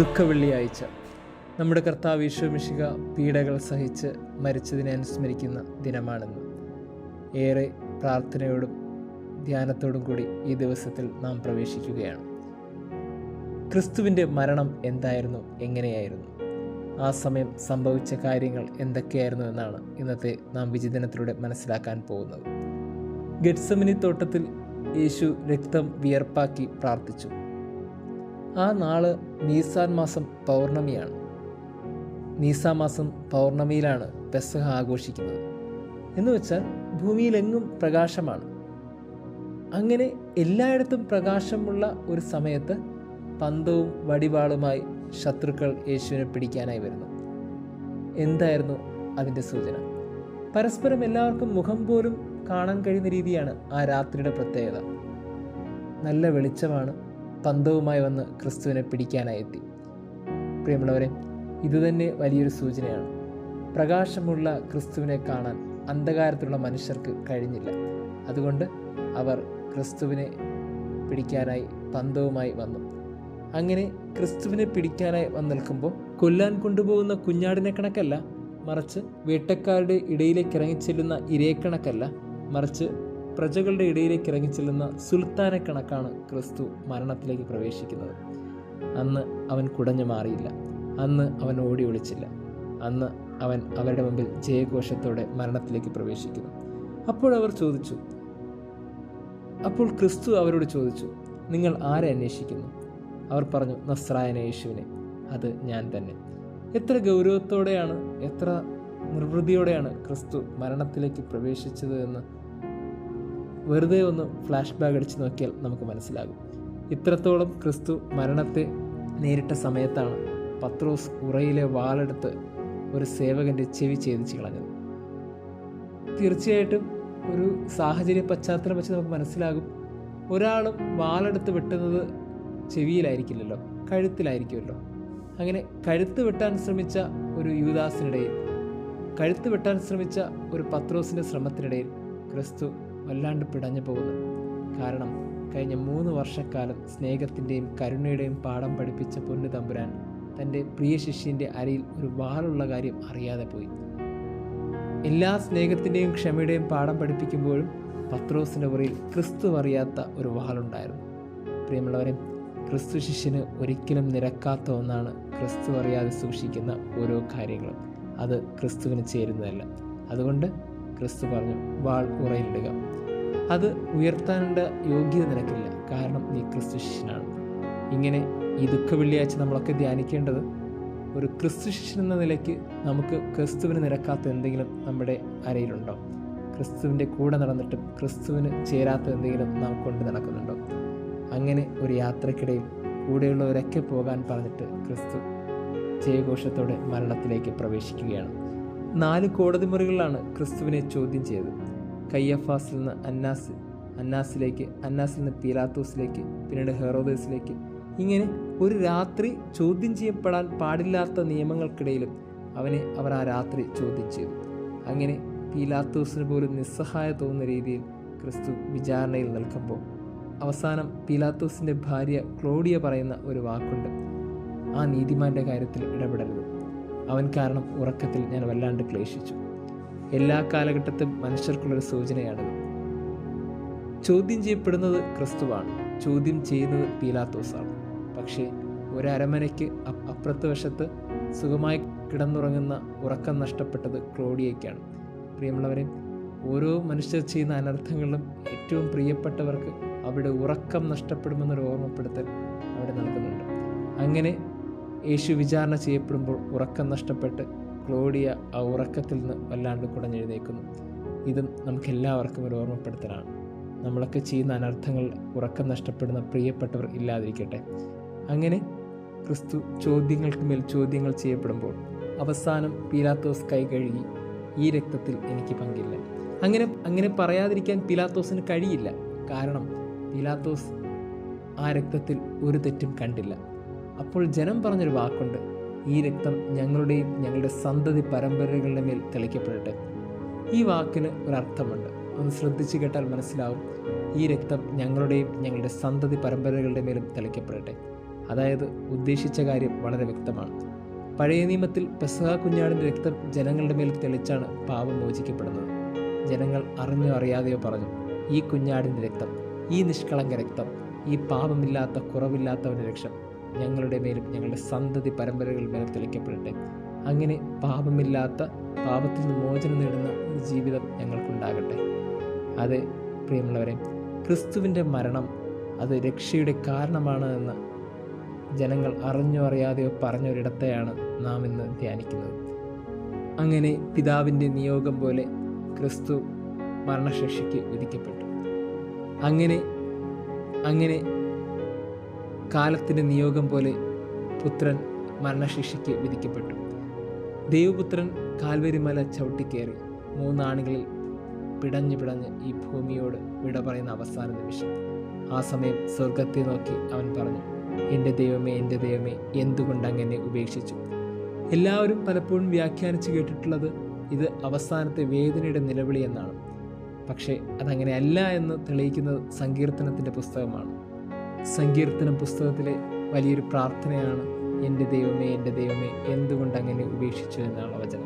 ദുഃഖവെള്ളിയാഴ്ച നമ്മുടെ കർത്താവ് ഈശോമിശിക പീഡകൾ സഹിച്ച് മരിച്ചതിനെ അനുസ്മരിക്കുന്ന ദിനമാണെന്ന്. ഏറെ പ്രാർത്ഥനയോടും ധ്യാനത്തോടും കൂടി ഈ ദിവസത്തിൽ നാം പ്രവേശിക്കുകയാണ്. ക്രിസ്തുവിന്റെ മരണം എന്തായിരുന്നു? എങ്ങനെയായിരുന്നു? ആ സമയം സംഭവിച്ച കാര്യങ്ങൾ എന്തൊക്കെയായിരുന്നു എന്നാണ് ഇന്നത്തെ നാം വിചിന്തനത്തിലൂടെ മനസ്സിലാക്കാൻ പോകുന്നത്. ഗഡ്സമിനി തോട്ടത്തിൽ യേശു രക്തം വിയർപ്പാക്കി പ്രാർത്ഥിച്ചു. ആ നാൾ നീസാൻ മാസം പൗർണമിയാണ്. നീസാ മാസം പൗർണമിയിലാണ് പെസഹ ആഘോഷിക്കുന്നത്. എന്ന് വെച്ചാൽ ഭൂമിയിലെങ്ങും പ്രകാശമാണ്. അങ്ങനെ എല്ലായിടത്തും പ്രകാശമുള്ള ഒരു സമയത്ത് പന്തവും വടിവാളുമായി ശത്രുക്കൾ യേശുവിനെ പിടിക്കാനായി വരുന്നു. എന്തായിരുന്നു അതിന്റെ സൂചന? പരസ്പരം എല്ലാവർക്കും മുഖം പോലും കാണാൻ കഴിയുന്ന രീതിയാണ് ആ രാത്രിയുടെ പ്രത്യേകത. നല്ല വെളിച്ചമാണ് പന്തവുമായി വന്ന് ക്രിസ്തുവിനെ പിടിക്കാനായി എത്തി പ്രിയമുള്ളവരെ ഇതുതന്നെ വലിയൊരു സൂചനയാണ്. പ്രകാശമുള്ള ക്രിസ്തുവിനെ കാണാൻ അന്ധകാരത്തിലുള്ള മനുഷ്യർക്ക് കഴിഞ്ഞില്ല. അതുകൊണ്ട് അവർ ക്രിസ്തുവിനെ പിടിക്കാനായി പന്തവുമായി വന്നു. അങ്ങനെ ക്രിസ്തുവിനെ പിടിക്കാനായി വന്ന് നിൽക്കുമ്പോൾ കൊല്ലാൻ കൊണ്ടുപോകുന്ന കുഞ്ഞാടിനെ കണക്കല്ല മറിച്ച് വേട്ടക്കാരുടെ ഇടയിലേക്ക് ഇറങ്ങിച്ചെല്ലുന്ന ഇരയെ കണക്കല്ല മറിച്ച് പ്രജകളുടെ ഇടയിലേക്ക് ഇറങ്ങിച്ചെല്ലുന്ന സുൽത്താനെ കണക്കാണ് ക്രിസ്തു മരണത്തിലേക്ക് പ്രവേശിക്കുന്നത്. അന്ന് അവൻ കുടഞ്ഞു മാറിയില്ല. അന്ന് അവൻ ഓടി ഒളിച്ചില്ല. അന്ന് അവൻ അവരുടെ മുമ്പിൽ ജയഘോഷത്തോടെ മരണത്തിലേക്ക് പ്രവേശിക്കുന്നു. അപ്പോഴവർ ചോദിച്ചു അപ്പോൾ ക്രിസ്തു അവരോട് ചോദിച്ചു നിങ്ങൾ ആരെ അന്വേഷിക്കുന്നു? അവർ പറഞ്ഞു നസ്രായന യേശുവിനെ അത് ഞാൻ തന്നെ. എത്ര ഗൗരവത്തോടെയാണ് എത്ര നിർവൃതിയോടെയാണ് ക്രിസ്തു മരണത്തിലേക്ക് പ്രവേശിച്ചത് എന്ന് വെറുതെ ഒന്ന് ഫ്ലാഷ് ബാക്ക് അടിച്ച് നോക്കിയാൽ നമുക്ക് മനസ്സിലാകും. ഇത്രത്തോളം ക്രിസ്തു മരണത്തെ നേരിട്ട സമയത്താണ് പത്രോസ് ഉറയിലെ വാളെടുത്ത് ഒരു സേവകന്റെ ചെവി ഛേദിച്ച് കളഞ്ഞത്. തീർച്ചയായിട്ടും ഒരു സാഹചര്യ പശ്ചാത്തലം വെച്ച് നമുക്ക് മനസ്സിലാകും. ഒരാളും വാളെടുത്ത് വെട്ടുന്നത് ചെവിയിലായിരിക്കില്ലല്ലോ കഴുത്തിലായിരിക്കുമല്ലോ. അങ്ങനെ കഴുത്ത് വെട്ടാൻ ശ്രമിച്ച ഒരു യുവദാസിനിടയിൽ കഴുത്ത് വെട്ടാൻ ശ്രമിച്ച ഒരു പത്രോസിന്റെ ശ്രമത്തിനിടയിൽ ക്രിസ്തു വല്ലാണ്ട് പിടഞ്ഞു പോകുന്നു. കാരണം കഴിഞ്ഞ മൂന്ന് വർഷക്കാലം സ്നേഹത്തിന്റെയും കരുണയുടെയും പാഠം പഠിപ്പിച്ച പൊന്നു തമ്പുരാൻ തന്റെ പ്രിയ ശിഷ്യന്റെ അരയിൽ ഒരു വാളുള്ള കാര്യം അറിയാതെ പോയി. എല്ലാ സ്നേഹത്തിന്റെയും ക്ഷമയുടെയും പാഠം പഠിപ്പിക്കുമ്പോഴും പത്രോസിന്റെ പുറയിൽ ക്രിസ്തു അറിയാത്ത ഒരു വാളുണ്ടായിരുന്നു. പ്രിയമുള്ളവരെ ക്രിസ്തു ശിഷ്യന് ഒരിക്കലും നിരക്കാത്ത ഒന്നാണ് ക്രിസ്തു അറിയാതെ സൂക്ഷിക്കുന്ന ഓരോ കാര്യങ്ങളും. അത് ക്രിസ്തുവിന് ചേരുന്നതല്ല. അതുകൊണ്ട് ക്രിസ്തു പറഞ്ഞു വാൾ ഉറയിലിടുക. അത് ഉയർത്താനുള്ള യോഗ്യത നിനക്കില്ല. കാരണം നീ ക്രിസ്തു ശിഷ്യനാണ്. ഇങ്ങനെ ഈ ദുഃഖ വെള്ളിയാഴ്ച നമ്മളൊക്കെ ധ്യാനിക്കേണ്ടത് ഒരു ക്രിസ്തു ശിഷ്യൻ എന്ന നിലയ്ക്ക് നമുക്ക് ക്രിസ്തുവിന് നിരക്കാത്ത എന്തെങ്കിലും നമ്മുടെ അരയിലുണ്ടോ? ക്രിസ്തുവിന്റെ കൂടെ നടന്നിട്ടും ക്രിസ്തുവിന് ചേരാത്ത എന്തെങ്കിലും നാം കൊണ്ട് നടക്കുന്നുണ്ടോ? അങ്ങനെ ഒരു യാത്രക്കിടയിൽ കൂടെയുള്ളവരൊക്കെ പോകാൻ പറഞ്ഞിട്ട് ക്രിസ്തു ജയഘോഷത്തോടെ മരണത്തിലേക്ക് പ്രവേശിക്കുകയാണ്. നാല് കോടതി മുറികളിലാണ് ക്രിസ്തുവിനെ ചോദ്യം ചെയ്തത്. കയ്യഫാസിൽ നിന്ന് അന്നാസ് അന്നാസിലേക്ക് അന്നാസിൽ നിന്ന് പീലാത്തോസിലേക്ക് പിന്നീട് ഹെറോദേസിലേക്ക്. ഇങ്ങനെ ഒരു രാത്രി ചോദ്യം ചെയ്യപ്പെടാൻ പാടില്ലാത്ത നിയമങ്ങൾക്കിടയിലും അവനെ അവർ ആ രാത്രി ചോദ്യം ചെയ്തു. അങ്ങനെ പീലാത്തോസിന് പോലും നിസ്സഹായ തോന്നുന്ന രീതിയിൽ ക്രിസ്തു വിചാരണയിൽ നിൽക്കുമ്പോൾ അവസാനം പീലാത്തോസിന്റെ ഭാര്യ ക്ലോഡിയ പറയുന്ന ഒരു വാക്കുണ്ട്. ആ നീതിമാന്റെ കാര്യത്തിൽ ഇടപെടരുത്. അവൻ കാരണം ഉറക്കത്തിൽ ഞാൻ വല്ലാണ്ട് ക്ലേശിച്ചു. എല്ലാ കാലഘട്ടത്തും മനുഷ്യർക്കുള്ളൊരു സൂചനയാണ് ചോദ്യം ചെയ്യപ്പെടുന്നത് ക്രിസ്തുവാണ്. ചോദ്യം ചെയ്യുന്നത് പീലാത്തോസാണ്. പക്ഷേ ഒരു അരമനയ്ക്ക് അ- അപ്പുറത്ത് വശത്ത് സുഖമായി കിടന്നുറങ്ങുന്ന ഉറക്കം നഷ്ടപ്പെട്ടത് ക്ലോഡിയയ്ക്കാണ്. പ്രിയമുള്ളവരെ ഓരോ മനുഷ്യർ ചെയ്യുന്ന അനർത്ഥങ്ങളിലും ഏറ്റവും പ്രിയപ്പെട്ടവർക്ക് അവിടെ ഉറക്കം നഷ്ടപ്പെടുമെന്നൊരു ഓർമ്മപ്പെടുത്തൽ അവിടെ നൽകുന്നുണ്ട്. അങ്ങനെ യേശു വിചാരണ ചെയ്യപ്പെടുമ്പോൾ ഉറക്കം നഷ്ടപ്പെട്ട് ക്ലോഡിയ ആ ഉറക്കത്തിൽ നിന്ന് വല്ലാണ്ട് കുടഞ്ഞെഴുന്നേക്കുന്നു ഇതും നമുക്കെല്ലാവർക്കും ഒരു ഓർമ്മപ്പെടുത്തലാണ്. നമ്മളൊക്കെ ചെയ്യുന്ന അനർത്ഥങ്ങൾ ഉറക്കം നഷ്ടപ്പെടുന്ന പ്രിയപ്പെട്ടവർ ഇല്ലാതിരിക്കട്ടെ. അങ്ങനെ ക്രിസ്തു ചോദ്യങ്ങൾക്ക് മേൽ ചോദ്യങ്ങൾ ചെയ്യപ്പെടുമ്പോൾ അവസാനം പീലാത്തോസ് കൈ കഴുകി ഈ രക്തത്തിൽ എനിക്ക് പങ്കില്ല. അങ്ങനെ അങ്ങനെ പറയാതിരിക്കാൻ പീലാത്തോസിന് കഴിയില്ല. കാരണം പീലാത്തോസ് ആ രക്തത്തിൽ ഒരു തെറ്റും കണ്ടില്ല. അപ്പോൾ ജനം പറഞ്ഞൊരു വാക്കുണ്ട്. ഈ രക്തം ഞങ്ങളുടെയും ഞങ്ങളുടെ സന്തതി പരമ്പരകളുടെ മേൽ തെളിക്കപ്പെടട്ടെ. ഈ വാക്കിന് ഒരർത്ഥമുണ്ട്. ഒന്ന് ശ്രദ്ധിച്ചു കേട്ടാൽ മനസ്സിലാവും. ഈ രക്തം ഞങ്ങളുടെയും ഞങ്ങളുടെ സന്തതി പരമ്പരകളുടെ മേലും തെളിക്കപ്പെടട്ടെ. അതായത് ഉദ്ദേശിച്ച കാര്യം വളരെ വ്യക്തമാണ്. പഴയ നിയമത്തിൽ പെസഹ കുഞ്ഞാടിന്റെ രക്തം ജനങ്ങളുടെ മേൽ തെളിച്ചാണ് പാപം മോചിക്കപ്പെടുന്നത്. ജനങ്ങൾ അറിഞ്ഞോ അറിയാതെയോ പറഞ്ഞു ഈ കുഞ്ഞാടിന്റെ രക്തം ഈ നിഷ്കളങ്ക രക്തം ഈ പാപമില്ലാത്ത കുറവില്ലാത്തവന്റെ രക്ഷം ഞങ്ങളുടെ മേലും ഞങ്ങളുടെ സന്തതി പരമ്പരകൾ മേലും തെളിക്കപ്പെടട്ടെ. അങ്ങനെ പാപമില്ലാത്ത പാപത്തിൽ നിന്ന് മോചനം നേടുന്ന ഒരു ജീവിതം ഞങ്ങൾക്കുണ്ടാകട്ടെ. അതെ പ്രിയമുള്ളവരെ ക്രിസ്തുവിന്റെ മരണം അത് രക്ഷയുടെ കാരണമാണ് എന്ന് ജനങ്ങൾ അറിഞ്ഞോ അറിയാതെയോ പറഞ്ഞൊരിടത്തെയാണ് നാം ഇന്ന് ധ്യാനിക്കുന്നത്. അങ്ങനെ പിതാവിന്റെ നിയോഗം പോലെ ക്രിസ്തു മരണശിക്ഷയ്ക്ക് വിധിക്കപ്പെട്ടു. അങ്ങനെ അങ്ങനെ കാലത്തിന്റെ നിയോഗം പോലെ പുത്രൻ മരണശിക്ഷയ്ക്ക് വിധിക്കപ്പെട്ടു. ദൈവപുത്രൻ കാൽവരിമല ചവിട്ടിക്കയറി മൂന്നാണികളിൽ പിടഞ്ഞു പിടഞ്ഞ് ഈ ഭൂമിയോട് വിട പറയുന്ന അവസാന നിമിഷം. ആ സമയം സ്വർഗത്തെ നോക്കി അവൻ പറഞ്ഞു എന്റെ ദൈവമേ എന്റെ ദൈവമേ എന്തുകൊണ്ട് അങ്ങനെ ഉപേക്ഷിച്ചു? എല്ലാവരും പലപ്പോഴും വ്യാഖ്യാനിച്ച് കേട്ടിട്ടുള്ളത് ഇത് അവസാനത്തെ വേദനയുടെ നിലവിളി എന്നാണ്. പക്ഷേ അതങ്ങനെയല്ല എന്ന് തെളിയിക്കുന്നത് സങ്കീർത്തനത്തിന്റെ പുസ്തകമാണ്. സങ്കീർത്തനം പുസ്തകത്തിലെ വലിയൊരു പ്രാർത്ഥനയാണ് എന്റെ ദൈവമേ എന്റെ ദൈവമേ എന്തുകൊണ്ട് അങ്ങനെ ഉപേക്ഷിച്ചു എന്നാണ് വചനം.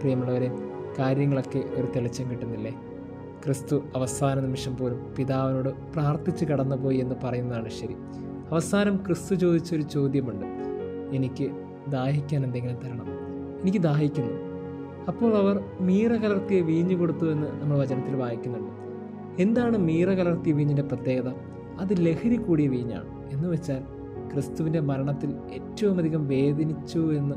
പ്രിയമുള്ളവരെ കാര്യങ്ങളൊക്കെ ഒരു തെളിച്ചം കിട്ടുന്നില്ലേ? ക്രിസ്തു അവസാന നിമിഷം പോലും പിതാവിനോട് പ്രാർത്ഥിച്ച് കടന്നുപോയി എന്ന് പറയുന്നതാണ് ശരി. അവസാനം ക്രിസ്തു ചോദിച്ചൊരു ചോദ്യമുണ്ട്. എനിക്ക് ദാഹിക്കാൻ എന്തെങ്കിലും തരണം? എനിക്ക് ദാഹിക്കുന്നു. അപ്പോൾ അവർ മീറ കലർത്തിയ വീഞ്ഞു കൊടുത്തു എന്ന് നമ്മൾ വചനത്തിൽ വായിക്കുന്നുണ്ട്. എന്താണ് മീറ കലർത്തിയ വീഞ്ഞിന്റെ പ്രത്യേകത? അത് ലഹരി കൂടിയ വീഞ്ഞാണ്. എന്ന് വെച്ചാൽ ക്രിസ്തുവിന്റെ മരണത്തിൽ ഏറ്റവും അധികം വേദനിച്ചു എന്ന്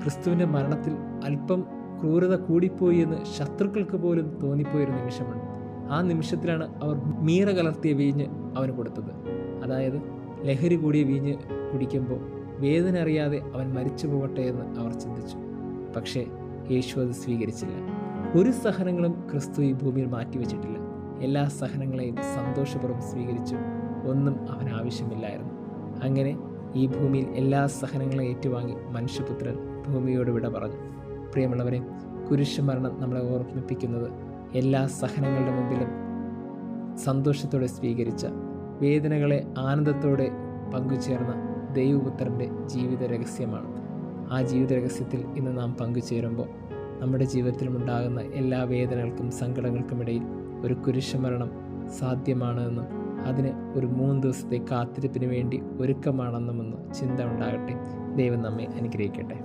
ക്രിസ്തുവിന്റെ മരണത്തിൽ അല്പം ക്രൂരത കൂടിപ്പോയി എന്ന് ശത്രുക്കൾക്ക് പോലും തോന്നിപ്പോയൊരു നിമിഷമുണ്ട് ആ നിമിഷത്തിലാണ് അവർ മീറ കലർത്തിയ വീഞ്ഞ് അവന് കൊടുത്തത്. അതായത് ലഹരി കൂടിയ വീഞ്ഞ് കുടിക്കുമ്പോൾ വേദന അറിയാതെ അവൻ മരിച്ചു പോകട്ടെ എന്ന് അവർ ചിന്തിച്ചു. പക്ഷേ യേശു അത് സ്വീകരിച്ചില്ല. ഒരു സഹനങ്ങളും ക്രിസ്തു ഈ ഭൂമിയിൽ മാറ്റിവെച്ചിട്ടില്ല. എല്ലാ സഹനങ്ങളെയും സന്തോഷപൂർവം സ്വീകരിച്ചു ഒന്നും അവൻ ആവശ്യമില്ലായിരുന്നു. അങ്ങനെ ഈ ഭൂമിയിൽ എല്ലാ സഹനങ്ങളെയും ഏറ്റുവാങ്ങി മനുഷ്യപുത്രൻ ഭൂമിയോട് വിട പറഞ്ഞു. പ്രിയമുള്ളവരെ കുരിശുമരണം നമ്മളെ ഓർമ്മിപ്പിക്കുന്നത് എല്ലാ സഹനങ്ങളുടെ മുമ്പിലും സന്തോഷത്തോടെ സ്വീകരിച്ച വേദനകളെ ആനന്ദത്തോടെ പങ്കുചേർന്ന ദൈവപുത്രന്റെ ജീവിത രഹസ്യമാണ് ആ ജീവിത രഹസ്യത്തിൽ ഇന്ന് നാം പങ്കുചേരുമ്പോൾ നമ്മുടെ ജീവിതത്തിലുണ്ടാകുന്ന എല്ലാ വേദനകൾക്കും സങ്കടങ്ങൾക്കും ഇടയിൽ ഒരു കുരിശുമരണം സാധ്യമാണ് എന്നും അതിന് ഒരു മൂന്ന് ദിവസത്തെ കാത്തിരിപ്പിന് വേണ്ടി ഒരുക്കമാണെന്നുമെന്ന് ചിന്ത ഉണ്ടാകട്ടെ. ദൈവം നമ്മെ അനുഗ്രഹിക്കട്ടെ.